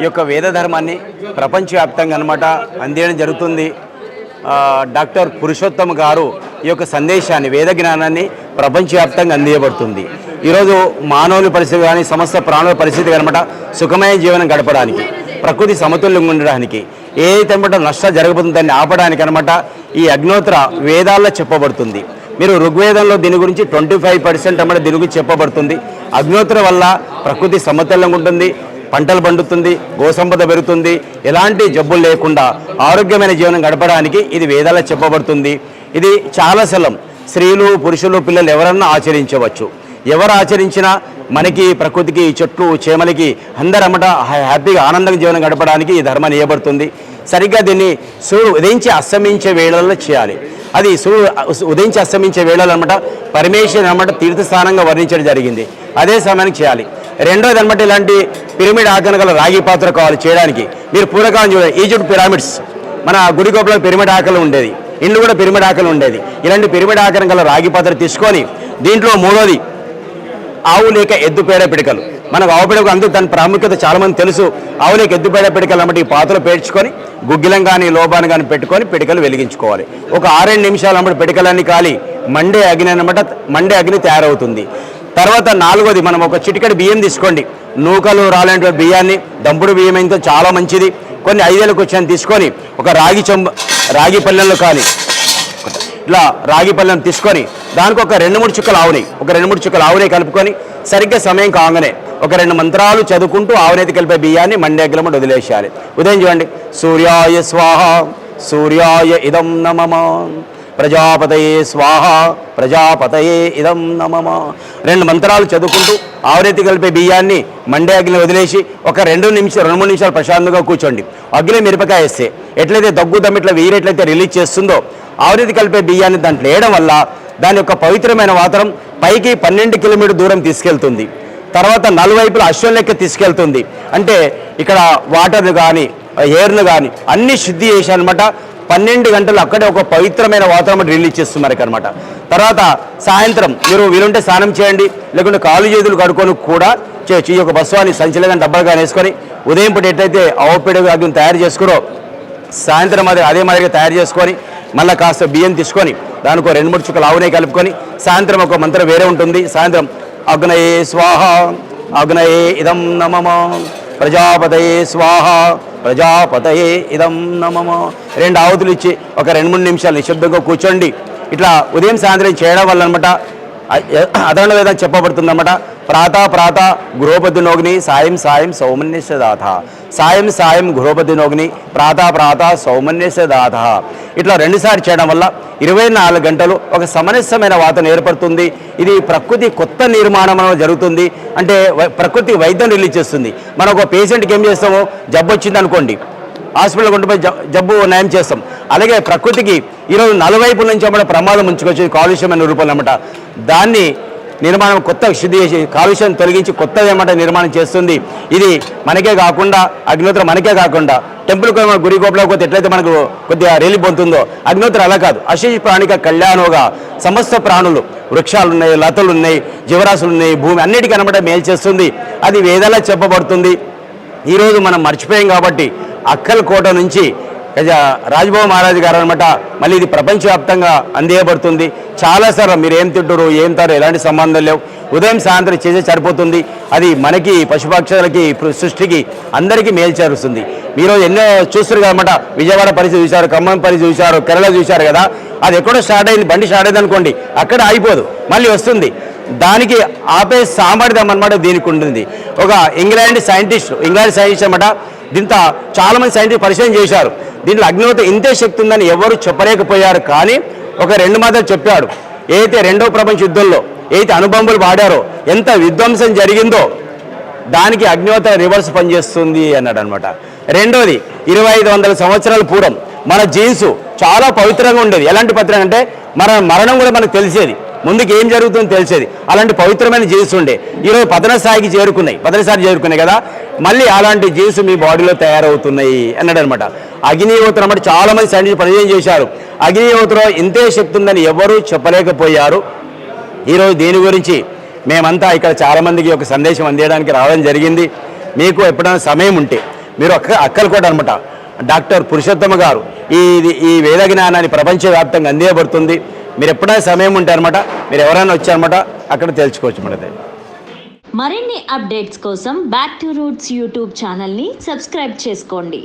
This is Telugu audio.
ఈ యొక్క వేద ధర్మాన్ని ప్రపంచవ్యాప్తంగా అనమాట అందేయడం జరుగుతుంది. డాక్టర్ పురుషోత్తమ్ గారు ఈ యొక్క సందేశాన్ని వేద జ్ఞానాన్ని ప్రపంచవ్యాప్తంగా అందియబడుతుంది. ఈరోజు మానవుల పరిస్థితి కానీ సమస్త ప్రాణుల పరిస్థితి అనమాట సుఖమైన జీవనం గడపడానికి ప్రకృతి సమతుల్యంగా ఉండడానికి ఏదైతే అనమాట నష్టం జరగబోతుంది దాన్ని ఆపడానికి అనమాట ఈ అగ్నోత్ర వేదాల్లో చెప్పబడుతుంది. మీరు ఋగ్వేదంలో దీని గురించి ట్వంటీ ఫైవ్ పర్సెంట్ అన్నమాట దీని గురించి చెప్పబడుతుంది. అగ్నోత్ర వల్ల ప్రకృతి సమతుల్యంగా ఉంటుంది పంటలు పండుతుంది గోసంపద పెరుగుతుంది. ఎలాంటి జబ్బులు లేకుండా ఆరోగ్యమైన జీవనం గడపడానికి ఇది వేదాల చెప్పబడుతుంది. ఇది చాలా సలం. స్త్రీలు పురుషులు పిల్లలు ఎవరన్నా ఆచరించవచ్చు. ఎవరు ఆచరించినా మనకి ప్రకృతికి చెట్లు చేమలకి అందరమ్మట హ్యాపీగా ఆనందంగా జీవనం గడపడానికి ఈ ధర్మం ఇవ్వబడుతుంది సరిగ్గా దీన్ని సూర్యుడు ఉదయించి అస్తమించే వేళల్లో చేయాలి. అది సూర్యుడు ఉదయించి అస్తమించే వేళలు అనమాట పరమేశ్వరి అనమాట తీర్థస్థానంగా వర్ణించడం జరిగింది. అదే సమయానికి చేయాలి. రెండోది అనమాట ఇలాంటి పిరమిడ్ ఆకరణ గల రాగి పాత్ర కావాలి చేయడానికి. మీరు పూర్వకాలం చూడండి ఈజిప్ట్ పిరమిడ్స్ మన గుడి గోపులో పిరమిడ్ ఆకలి ఉండేది. ఇండ్లు కూడా పిరమిడ్ ఆకలి ఉండేది. ఇలాంటి పిరమిడ్ ఆకరణ గల రాగి పాత్ర తీసుకొని దీంట్లో మూడోది ఆవు లేక ఎద్దు పేడ పిడకలు. మనకు ఆవు పిడక అందుకు దాని ప్రాముఖ్యత చాలామంది తెలుసు. ఆవు లేక ఎద్దు పేడ పిడకలు అన్నమాట ఈ పాత్రలో పేర్చుకొని గుగ్గిలం కానీ లోబాన్ కానీ పెట్టుకొని పిడకలు వెలిగించుకోవాలి. ఒక ఆరేడు నిమిషాలు అన్నమాట పిడకలన్నీ కాలి. మండే అగ్ని అన్నమాట మండే అగ్ని తయారవుతుంది. తర్వాత నాలుగోది మనం ఒక చిటికెడు బియ్యం తీసుకోండి. నూకలు రాలంటి బియ్యాన్ని దంపుడు బియ్యం అయితే చాలా మంచిది. కొన్ని ఐదేళ్ళకు వచ్చాను తీసుకొని ఒక రాగి చెంబు రాగి పల్లెల్లో కానీ ఇట్లా రాగి పళ్ళెం తీసుకొని దానికి ఒక రెండు మూడు చుక్కలు ఆవుని ఒక రెండు మూడు చుక్కలు ఆవునే కలుపుకొని సరిగ్గా సమయం కాగానే ఒక రెండు మంత్రాలు చదువుకుంటూ ఆవునేతి కలిపే బియ్యాన్ని మండేగ్లమటి వదిలేసేయాలి. ఉదయం చూడండి. సూర్యాయ స్వాహ సూర్యాయ ఇదం నమమా ప్రజాపతయే స్వాహ ప్రజాపతయే ఇదం నమమ రెండు మంత్రాలు చదువుకుంటూ ఆవునేతి కలిపే బియ్యాన్ని మండే అగ్ని వదిలేసి ఒక రెండు నిమిషాలు రెండు మూడు నిమిషాలు ప్రశాంతంగా కూర్చోండి. అగ్ని మిరపకాయ వేస్తే ఎట్లయితే దగ్గు దమ్మిట్ల వీరెట్లయితే రిలీజ్ చేస్తుందో ఆవునేతి కలిపే బియ్యాన్ని దాంట్లో వేయడం వల్ల దాని యొక్క పవిత్రమైన వాతరం పైకి పన్నెండు కిలోమీటర్ దూరం తీసుకెళ్తుంది. తర్వాత నలువైపుల అశ్వం లెక్క తీసుకెళ్తుంది. అంటే ఇక్కడ వాటర్ను కానీ ఎయిర్ను కానీ అన్ని శుద్ధి చేసి అనమాట పన్నెండు గంటలు అక్కడే ఒక పవిత్రమైన వాతావరణం రిలీజ్ చేస్తున్నారు అనమాట తర్వాత సాయంత్రం మీరు వీలుంటే స్నానం చేయండి లేకుంటే కాలు చేతులు కడుక్కొని కూడా చేయొచ్చు. ఈ యొక్క బస్వాన్ని సంచిలో కానీ డబ్బాలు కానీ వేసుకొని ఉదయం పూట ఎట్టయితే ఆవుపేడ అగ్ని తయారు చేసుకురో సాయంత్రం అది అదే మాదిరిగా తయారు చేసుకొని మళ్ళీ కాస్త బియ్యం తీసుకొని దానికి రెండు మూడు చుక్కలు ఆవునే కలుపుకొని సాయంత్రం ఒక మంత్రం వేరే ఉంటుంది. సాయంత్రం అగ్నయే స్వాహ అగ్నయే ఇదం నమమ ప్రజాపతయే స్వాహ ప్రజాపతయే ఇదం నమమ రెండు ఆవుతులు ఇచ్చి ఒక రెండు మూడు నిమిషాలు నిశ్శబ్దంగా కూర్చోండి. ఇట్లా ఉదయం సాయంత్రం చేయడం వల్ల అనమాట అదన వేదం చెప్పబడుతుందన్నమాట. ప్రాత ప్రాత గృహపతి నోగ్ని సాయం సాయం సౌమన్యస్య సాయం సాయం గృహపతి నోగ్ని ప్రాత ప్రాత సౌమన్యస్య దాత ఇట్లా రెండుసార్లు చేయడం వల్ల ఇరవై నాలుగు గంటలు ఒక సమరస్యమైన వాతావరణం ఏర్పడుతుంది. ఇది ప్రకృతి కొత్త నిర్మాణం జరుగుతుంది. అంటే వై- ప్రకృతి వైద్యం రిలీజ్ చేస్తుంది. మనం ఒక పేషెంట్కి ఏం చేస్తామో? జబ్బు వచ్చింది అనుకోండి. హాస్పిటల్ కొంటుపోయి జ- జబ్బు నయం చేస్తాం. అలాగే ప్రకృతికి ఈరోజు నలువైపు నుంచి అన్నమాట ప్రమాదం ఉంచుకొచ్చి కాలుష్యమైన రూపంలో అన్నమాట. దాన్ని నిర్మాణం కొత్త శుద్ధి చేసి కాలుష్యం తొలగించి కొత్తది ఏమంట నిర్మాణం చేస్తుంది. ఇది మనకే కాకుండా అగ్నిహోత్రం మనకే కాకుండా టెంపుల్ గురి గోపులకు పోతే ఎట్లయితే మనకు కొద్దిగా రేలి పొందుతుందో అగ్నిహోత్రం అలా కాదు. అశేష ప్రాణిక కళ్యాణోగా సమస్త ప్రాణులు వృక్షాలు ఉన్నాయి లతలు ఉన్నాయి జీవరాశులు ఉన్నాయి భూమి అన్నిటికీ అనమాట మేలు చేస్తుంది. అది వేదాలా చెప్పబడుతుంది. ఈరోజు మనం మర్చిపోయాం కాబట్టి అక్కల్ కోట నుంచి గజ మహారాజు గారు అనమాట మళ్ళీ ఇది ప్రపంచవ్యాప్తంగా అందేయబడుతుంది. చాలా సార్లు మీరు ఏం తింటారు ఏం తారు ఎలాంటి సంబంధం లేవు. ఉదయం సాయంత్రం చేసే సరిపోతుంది. అది మనకి పశుపక్షులకి సృష్టికి అందరికీ మేలు చేరుస్తుంది. మీరు ఎన్నో చూస్తారు కదనమాట విజయవాడ పరిస్థితి చూశారు ఖమ్మం పరిస్థితి చూశారు కేరళ చూశారు కదా. అది ఎక్కడో స్టార్ట్ అయింది బండి స్టార్ట్ అయింది అనుకోండి అక్కడ ఆగిపోదు మళ్ళీ వస్తుంది. దానికి ఆపే సామర్థ్యం అనమాట దీనికి ఉంటుంది ఒక ఇంగ్లాండ్ సైంటిస్ట్ ఇంగ్లాండ్ సైంటిస్ట్ అనమాట దీంతో చాలామంది సైంటిఫిక్ సైంటిస్ట్ పరిశీలన చేశారు. దీంట్లో అగ్నిహోత్ర ఇంతే శక్తి ఉందని ఎవరు చెప్పలేకపోయారు. కానీ ఒక రెండు మాటలు చెప్పాడు. ఏదైతే రెండో ప్రపంచ యుద్ధంలో ఏదైతే అనుబంబులు వాడారో ఎంత విధ్వంసం జరిగిందో దానికి అగ్నిహోత్ర రివర్స్ పనిచేస్తుంది అన్నాడు అనమాట రెండోది ఇరవై ఐదు వందల సంవత్సరాల పూర్వం మన జీన్సు చాలా పవిత్రంగా ఉండేది. ఎలాంటి పత్రిక అంటే మన మరణం కూడా మనకు తెలిసేది. ముందుకు ఏం జరుగుతుందో తెలిసేది. అలాంటి పవిత్రమైన జీన్స్ ఉండే. ఈరోజు పతన స్థాయికి చేరుకున్నాయి. పతన స్థాయికి చేరుకున్నాయి కదా? మళ్ళీ అలాంటి జీన్స్ మీ బాడీలో తయారవుతున్నాయి అన్నాడు అనమాట అగ్నిహోత్రం అంటే చాలామంది సైంటిస్ట్ పరిచయం చేశారు. అగ్నిహోత్రం ఇంతే శక్తి ఉందని ఎవరూ చెప్పలేకపోయారు. ఈరోజు దీని గురించి మేమంతా ఇక్కడ చాలామందికి ఒక సందేశం అందేయడానికి రావడం జరిగింది. మీకు ఎప్పుడైనా సమయం ఉంటే మీరు అక్క అక్కలకోట అనమాట. డాక్టర్ పురుషోత్తమ గారు ఈ ఈ వేద జ్ఞానాన్ని ప్రపంచవ్యాప్తంగా అందేయబడుతుంది. మీరు ఎప్పుడైనా సమయం ఉంటే అనమాట మీరు ఎవరైనా వచ్చారనమాట అక్కడ తెలుసుకోవచ్చు అన్నమాట మరిన్ని అప్డేట్స్ కోసం బ్యాక్ టు రూట్స్ యూట్యూబ్ ఛానల్ని సబ్స్క్రైబ్ చేసుకోండి.